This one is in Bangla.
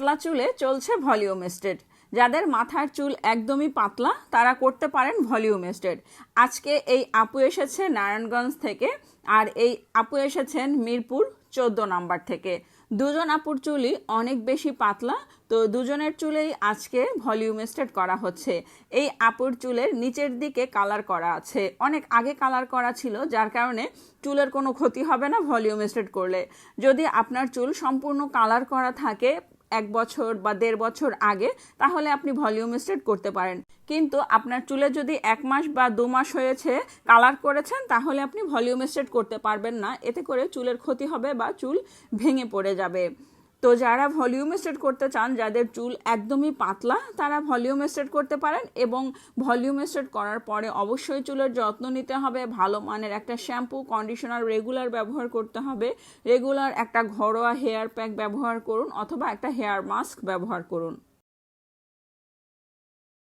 পাতলা চুলে চলছে ভলিউম স্টেট যাদের মাথার চুল একদমই পাতলা, তারা করতে পারেন ভলিউম স্টেট আজকে এই আপু এসেছে নারায়ণগঞ্জ থেকে আর এই আপু এসেছেন মিরপুর চোদ্দ নাম্বার থেকে। দুজন আপুর চুলই অনেক বেশি পাতলা, তো দুজনের চুলেই আজকে ভলিউম স্টেট করা হচ্ছে। এই আপুর চুলের নিচের দিকে কালার করা আছে। অনেক আগে কালার করা ছিল, যার কারণে চুলের কোনো ক্ষতি হবে না ভলিউম স্টেট করলে। যদি আপনার চুল সম্পূর্ণ কালার করা থাকে এক বছর বা দেড় বছর আগে, তাহলে আপনি ভলিউম স্ট্রেট করতে পারেন। কিন্তু আপনার চুলে যদি এক মাস বা দু মাস হয়েছে কালার করেছেন, তাহলে আপনি ভলিউম স্ট্রেট করতে পারবেন না। এতে করে চুলের ক্ষতি হবে বা চুল ভেঙে পড়ে যাবে। তো যারা ভলিউম স্টেট করতে চান, যাদের চুল একদমই পাতলা, তারা ভলিউম স্টেট করতে পারেন এবং ভলিউম স্টেট করার পরে অবশ্যই চুলের যত্ন নিতে হবে, ভালো মানের একটা শ্যাম্পু কন্ডিশনার রেগুলার ব্যবহার করতে হবে। রেগুলার একটা ঘরোয়া হেয়ার প্যাক ব্যবহার করুন অথবা একটা হেয়ার মাস্ক ব্যবহার করুন।